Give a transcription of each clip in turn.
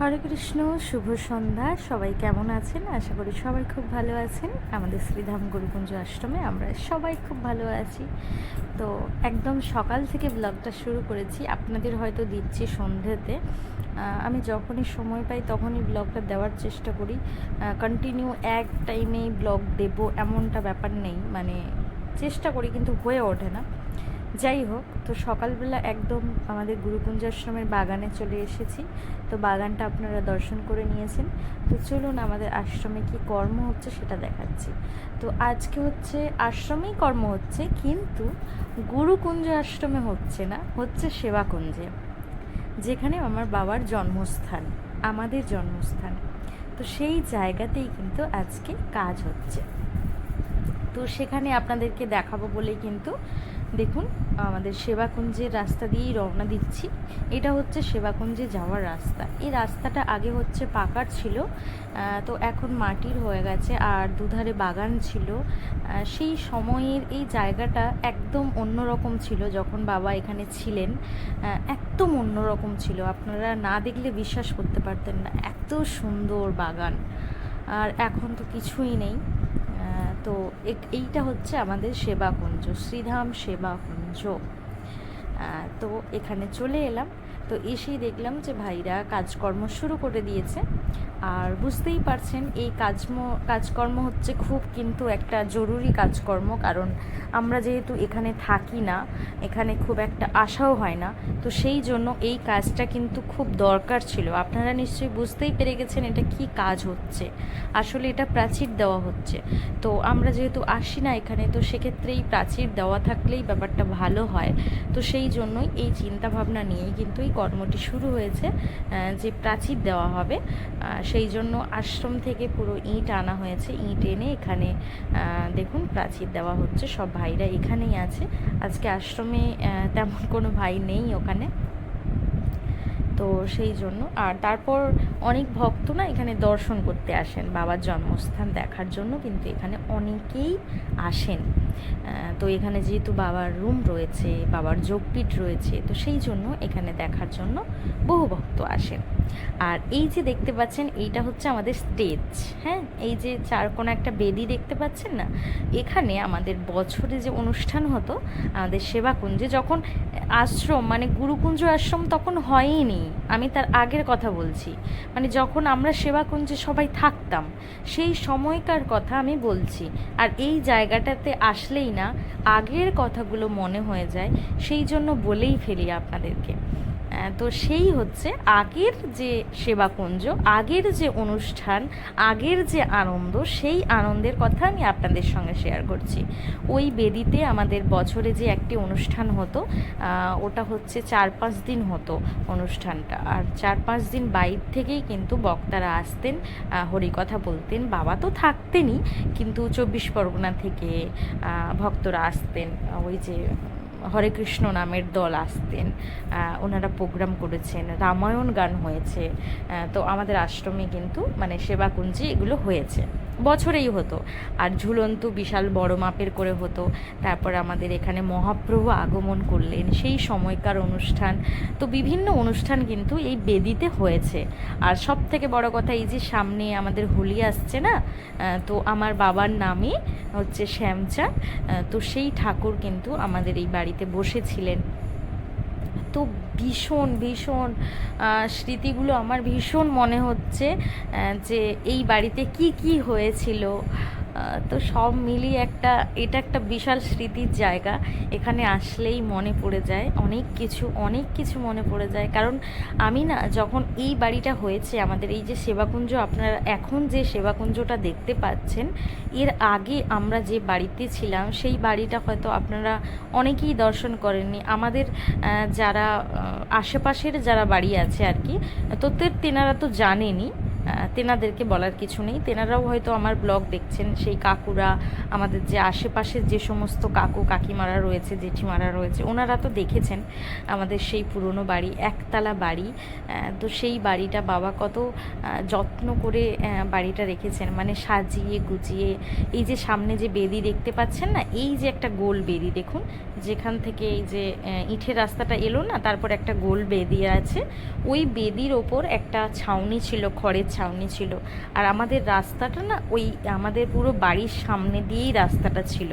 হরে কৃষ্ণ, শুভ সন্ধ্যা। সবাই কেমন আছেন? আশা করি সবাই খুব ভালো আছেন। আমাদের শ্রীধাম গুরুকুঞ্জ আশ্রমে আমরা সবাই খুব ভালো আছি। তো একদম সকাল থেকে ব্লগটা শুরু করেছি। আপনাদের হয়তো দিচ্ছি সন্ধ্যেতে। আমি যখনই সময় পাই তখনই ব্লগটা দেওয়ার চেষ্টা করি। কন্টিনিউ এক টাইমেই ব্লগ দেব এমনটা ব্যাপার নেই। মানে চেষ্টা করি কিন্তু হয়ে ওঠে না। যাই হোক, তো সকালবেলা একদম আমাদের গুরুকুঞ্জ আশ্রমের বাগানে চলে এসেছি। তো বাগানটা আপনারা দর্শন করে নিয়েছেন। তো চলুন আমাদের আশ্রমে কি কর্ম হচ্ছে সেটা দেখাচ্ছি। তো আজকে হচ্ছে, আশ্রমেই কর্ম হচ্ছে, কিন্তু গুরুকুঞ্জ আশ্রমে হচ্ছে না, হচ্ছে সেবাকুঞ্জে, যেখানে আমার বাবার জন্মস্থান, আমাদের জন্মস্থান। তো সেই জায়গাতেই কিন্তু আজকে কাজ হচ্ছে। তো সেখানে আপনাদেরকে দেখাবো বলেই কিন্তু দেখুন, আমাদের সেবাকুঞ্জের রাস্তা দিয়েই রওনা দিচ্ছি। এটা হচ্ছে সেবাকুঞ্জে যাওয়ার রাস্তা। এই রাস্তাটা আগে হচ্ছে পাকার ছিল তো এখন মাটির হয়ে গেছে আর দুধারে বাগান ছিল। সেই সময়ের এই জায়গাটা একদম অন্যরকম ছিল যখন বাবা এখানে ছিলেন। একদম অন্যরকম ছিল। আপনারা না দেখলে বিশ্বাস করতে পারতেন না। এত সুন্দর বাগান। আর এখন তো কিছুই নেই। তো এইটা হচ্ছে আমাদের সেবা কুঞ্জ শ্রীধাম সেবা কুঞ্জ তো এখানে চলে এলাম। তো এসেই দেখলাম যে ভাইরা কাজকর্ম শুরু করে দিয়েছে। আর বুঝতেই পারছেন, এই কাজম, কাজকর্ম হচ্ছে খুব কিন্তু একটা জরুরি কাজকর্ম, কারণ আমরা যেহেতু এখানে থাকি না, এখানে খুব একটা আশাও হয় না, তো সেই জন্য এই কাজটা কিন্তু খুব দরকার ছিল। আপনারা নিশ্চয়ই বুঝতেই পেরে গেছেন এটা কি কাজ হচ্ছে। আসলে এটা প্রাচীর দেওয়া হচ্ছে। তো আমরা যেহেতু আসি না এখানে, তো সেক্ষেত্রেই প্রাচীর দেওয়া থাকলেই ব্যাপারটা ভালো হয়। তো সেই জন্যই এই চিন্তাভাবনা নিয়েই কিন্তু এই কর্মটি শুরু হয়েছে যে প্রাচীর দেওয়া হবে। সেই জন্য আশ্রম থেকে পুরো ইট আনা হয়েছে। ইট এনে এখানে দেখুন প্রাচীর দেওয়া হচ্ছে। সব ভাইরা এখানেই আছে। আজকে আশ্রমে তেমন কোনো ভাই নেই ওখানে। তো সেই জন্য, আর তারপর অনেক ভক্ত না এখানে দর্শন করতে আসেন। বাবার জন্মস্থান দেখার জন্য কিন্তু এখানে অনেকেই আসেন। তো এখানে যেহেতু বাবার রুম রয়েছে, বাবার যোগপীঠ রয়েছে, তো সেই জন্য এখানে দেখার জন্য বহু ভক্ত আসেন। আর এই যে দেখতে পাচ্ছেন, এইটা হচ্ছে আমাদের স্টেজ হ্যাঁ? এই যে চার কোনো একটা বেদি দেখতে পাচ্ছেন না? এখানে আমাদের বছরে যে অনুষ্ঠান হতো, আমাদের সেবাকুঞ্জে যখন আশ্রম মানে গুরুকুঞ্জ আশ্রম তখন হয়ইনি আমি তার আগের কথা বলছি। মানে যখন আমরা সেবাকুঞ্জে সবাই থাকতাম, সেই সময়কার কথা আমি বলছি। আর এই জায়গাটাতে আসলেই না আগের কথাগুলো মনে হয়ে যায় সেই জন্য বলেই ফেলি আপনাদেরকে। তো সেই হচ্ছে আগের যে সেবাকুঞ্জ, আগের যে অনুষ্ঠান, আগের যে আনন্দ, সেই আনন্দের কথা আমি আপনাদের সঙ্গে শেয়ার করছি। ওই বেদিতে আমাদের বছরে যে একটি অনুষ্ঠান হতো ওটা হচ্ছে চার পাঁচ দিন হতো অনুষ্ঠানটা। আর চার পাঁচ দিন বাইর থেকেই কিন্তু বক্তারা আসতেন হরিকথা বলতেন, বাবা তো থাকতেনই, কিন্তু চব্বিশ পরগনা থেকে ভক্তরা আসতেন, ওই যে হরে কৃষ্ণ নামের দল আসতেন ওনারা প্রোগ্রাম করেছেন, রামায়ণ গান হয়েছে তো আমাদের আশ্রমে কিন্তু মানে সেবাকুঞ্জে এগুলো হয়েছে। বছরেই হতো। আর ঝুলন্ত বিশাল বড় মাপের করে হতো। তারপর আমাদের এখানে মহাপ্রভু আগমন করলেন। সেই সময়কার অনুষ্ঠান। তো বিভিন্ন অনুষ্ঠান কিন্তু এই বেদিতে হয়েছে। আর সব থেকে বড় কথা এই যে সামনে আমাদের হোলি আসছে না তো আমার বাবার নামে হচ্ছে শ্যামচা। তো সেই ঠাকুর কিন্তু আমাদের এই বাড়িতে বসেছিলেন। তো ভীষণ ভীষণ স্মৃতিগুলো আমার ভীষণ মনে হচ্ছে যে এই বাড়িতে কি কি হয়েছিল তো সব মিলিয়ে একটা এটা একটা বিশাল স্মৃতির জায়গা। এখানে আসলেই মনে পড়ে যায়। অনেক কিছু অনেক কিছু মনে পড়ে যায়। কারণ আমি না যখন এই বাড়িটা হয়েছে আমাদের এই যে সেবাকুঞ্জ আপনারা এখন যে সেবাকুঞ্জটা দেখতে পাচ্ছেন এর আগে আমরা যে বাড়িতে ছিলাম সেই বাড়িটা হয়তো আপনারা অনেকেই দর্শন করেননি। আমাদের যারা আশেপাশের যারা বাড়ি আছে আর কি তো তেনারা তো জানেনই। আহ, তেনাদেরকে বলার কিছু নেই। তেনারাও হয়তো আমার ব্লগ দেখছেন, সেই কাকুরা, আমাদের যে আশেপাশের যে সমস্ত কাকু কাকিমারা রয়েছে, জেঠিমারা রয়েছে, ওনারা তো দেখেছেন আমাদের সেই পুরনো বাড়ি, একতলা বাড়ি। তো সেই বাড়িটা বাবা কত যত্ন করে বাড়িটা রেখেছেন। মানে সাজিয়ে গুজিয়ে, এই যে সামনে যে বেদি দেখতে পাচ্ছেন না, এই যে একটা গোল বেদি দেখুন, যেখান থেকে এই যে ইটের রাস্তাটা এলো না, তারপর একটা গোল বেদি আছে। ওই বেদির ওপর একটা ছাউনি ছিল খড়ের ছাউনি ছিল। আর আমাদের রাস্তাটা না ওই আমাদের পুরো বাড়ির সামনে দিয়েই রাস্তাটা ছিল।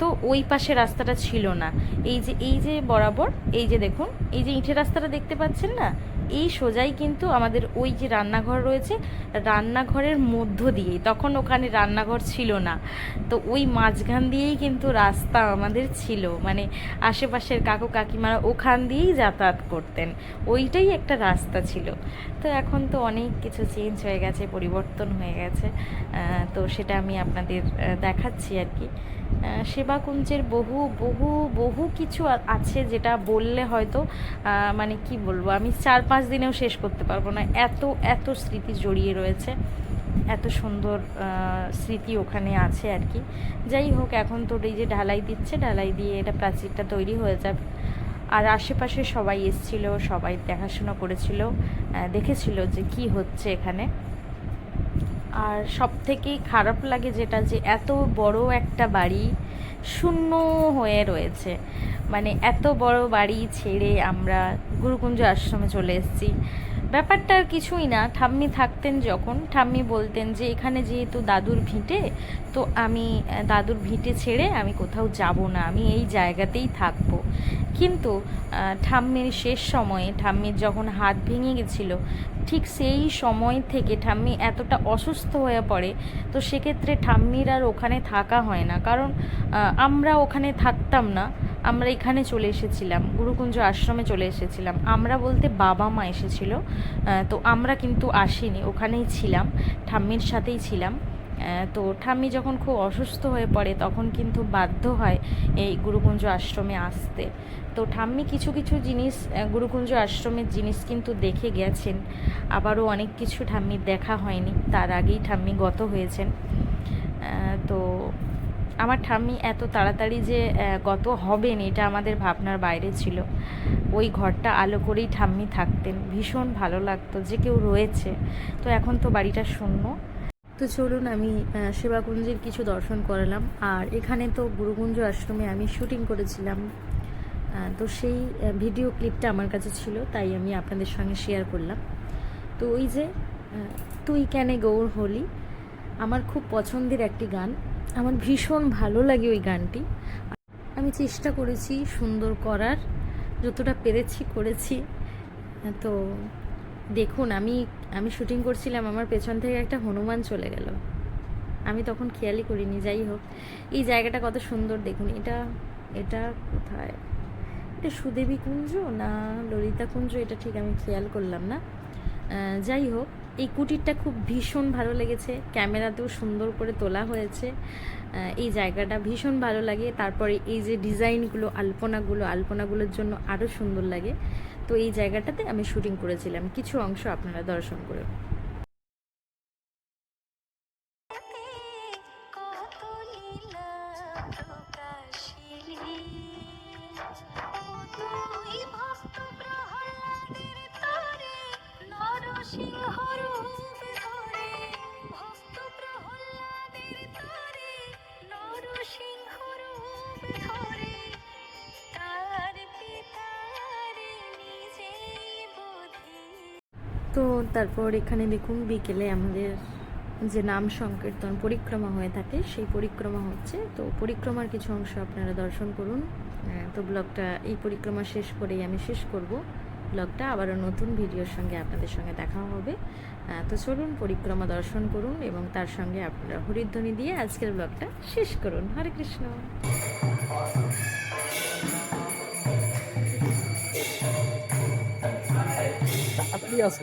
তো ওই পাশে রাস্তাটা ছিল না। এই যে এই যে বরাবর, এই যে দেখুন, এই যে ইঁটের রাস্তাটা দেখতে পাচ্ছেন না? এই সোজাই কিন্তু আমাদের ওই যে রান্নাঘর রয়েছে, রান্নাঘরের মধ্য দিয়েই। তখন ওখানে রান্নাঘর ছিল না। তো ওই মাঝখান দিয়েই কিন্তু রাস্তা আমাদের ছিল। মানে আশেপাশের কাকু কাকিমারা ওখান দিয়েই যাতায়াত করতেন। ওইটাই একটা রাস্তা ছিল। তো এখন তো অনেক কিছু চেঞ্জ হয়ে গেছে, পরিবর্তন হয়ে গেছে। তো সেটা আমি আপনাদের দেখাচ্ছি আর কি। সেবাকুঞ্জের বহু বহু বহু কিছু আছে যেটা বললে হয়তো মানে কি বলব, আমি চার পাঁচ দিনেও শেষ করতে পারব না। এত এত স্মৃতি জড়িয়ে রয়েছে, এত সুন্দর স্মৃতি ওখানে আছে আর কি। যাই হোক, এখন তো এই যে ঢালাই দিচ্ছে, ঢালাই দিয়ে এটা প্রাচীরটা তৈরি হয়ে যাবে। আর আশেপাশে সবাই এসছিল, সবাই দেখাশোনা করেছিল দেখেছিল যে কি হচ্ছে এখানে। আর সব থেকে খারাপ লাগে যেটা যে এত বড় একটা বাড়ি শূন্য হয়ে রয়েছে। মানে এত বড় বাড়ি ছেড়ে আমরা গুরুকুঞ্জ আশ্রমে চলে এসেছি। ব্যাপারটা আর কিছুই না। ঠাম্মি থাকতেন যখন। ঠাম্মি বলতেন যে, এখানে যেহেতু দাদুর ভিটে, তো আমি দাদুর ভিটে ছেড়ে আমি কোথাও যাব না। আমি এই জায়গাতেই থাকব। কিন্তু ঠাম্মির শেষ সময়ে, ঠাম্মির যখন হাত ভেঙে গেছিল, ঠিক সেই সময় থেকে ঠাম্মি এতটা অসুস্থ হয়ে পড়ে, তো সেক্ষেত্রে ঠাম্মির আর ওখানে থাকা হয় না। কারণ আমরা ওখানে থাকতাম না। আমরা এখানে চলে এসেছিলাম, গুরুকুঞ্জ আশ্রমে চলে এসেছিলাম। আমরা বলতে বাবা মা এসেছিল তো আমরা কিন্তু আসিনি, ওখানেই ছিলাম, ঠাম্মির সাথেই ছিলাম। তো ঠাম্মি যখন খুব অসুস্থ হয়ে পড়ে, তখন কিন্তু বাধ্য হয় এই গুরুকুঞ্জ আশ্রমে আসতে। তো ঠাম্মি কিছু কিছু জিনিস গুরুকুঞ্জ আশ্রমের জিনিস কিন্তু দেখে গেছেন। আবারও অনেক কিছু ঠাম্মির দেখা হয়নি, তার আগেই ঠাম্মি গত হয়েছেন। তো আমার ঠাম্মি এত তাড়াতাড়ি যে গত হবেন এটা আমাদের ভাবনার বাইরে ছিল। ওই ঘরটা আলো করেই ঠাম্মি থাকতেন। ভীষণ ভালো লাগতো, যে কেউ রয়েছে। তো এখন তো বাড়িটা শূন্য। তো চলুন আমি সেবাকুঞ্জের কিছু দর্শন করালাম। আর এখানে তো গুরুকুঞ্জ আশ্রমে আমি শুটিং করেছিলাম। তো সেই ভিডিও ক্লিপটা আমার কাছে ছিল, তাই আমি আপনাদের সঙ্গে শেয়ার করলাম। তো ওই যে তুই কেনে গৌর হলি, আমার খুব পছন্দের একটি গান। আমার ভীষণ ভালো লাগে ওই গানটি। আমি চেষ্টা করেছি সুন্দর করার, যতটা পেরেছি করেছি। তো দেখুন, আমি আমি শুটিং করছিলাম, আমার পেছন থেকে একটা হনুমান চলে গেল। আমি তখন খেয়ালই করিনি, যাই হোক। এই জায়গাটা কত সুন্দর, দেখুন, এটা এটা কোথায়? এটা সুদেবী কুঞ্জ না ললিতা কুঞ্জ? এটা ঠিক আমি খেয়াল করলাম না। যাই হোক এই কুটিরটা খুব ভীষণ ভালো লেগেছে। ক্যামেরাতেও সুন্দর করে তোলা হয়েছে। এই জায়গাটা ভীষণ ভালো লাগে। তারপরে এই যে ডিজাইনগুলো, আলপনাগুলো, আলপনাগুলোর জন্য আরও সুন্দর লাগে। তো এই জায়গাটাতে আমি শুটিং করেছিলাম। কিছু অংশ আপনারা দর্শন করে তো তারপর এখানে দেখুন বিকেলে আমাদের যে নাম সংকীর্তন পরিক্রমা হয়ে থাকে, সেই পরিক্রমা হচ্ছে। তো পরিক্রমার কিছু অংশ আপনারা দর্শন করুন। তো ব্লগটা এই পরিক্রমা শেষ করেই আমি শেষ করব। ব্লগটা আবারও নতুন ভিডিওর সঙ্গে আপনাদের সঙ্গে দেখা হবে। তো চলুন পরিক্রমা দর্শন করুন এবং তার সঙ্গে আপনারা হরিধ্বনি দিয়ে আজকের ব্লগটা শেষ করুন। হরে কৃষ্ণ। আপনি আছে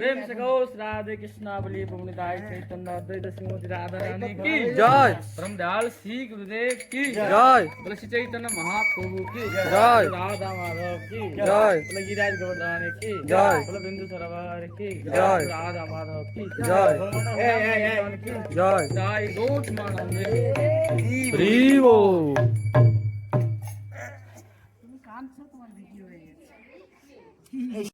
प्रेम से गौ राधे कृष्णावली भुवनिदाय चैतन्य अद्वैत श्रीमती राधा रानी की जय। परम दयाल श्री गुरुदेव की जय। तुलसी चैतन्य महाप्रभु की जय। राधा माधव की जय। गिरिराज गोवर्धन की जय। बिंदु सरोवर की जय। राधा माधव की जय। जय। जय। गोट मानव प्रीवो काम से तो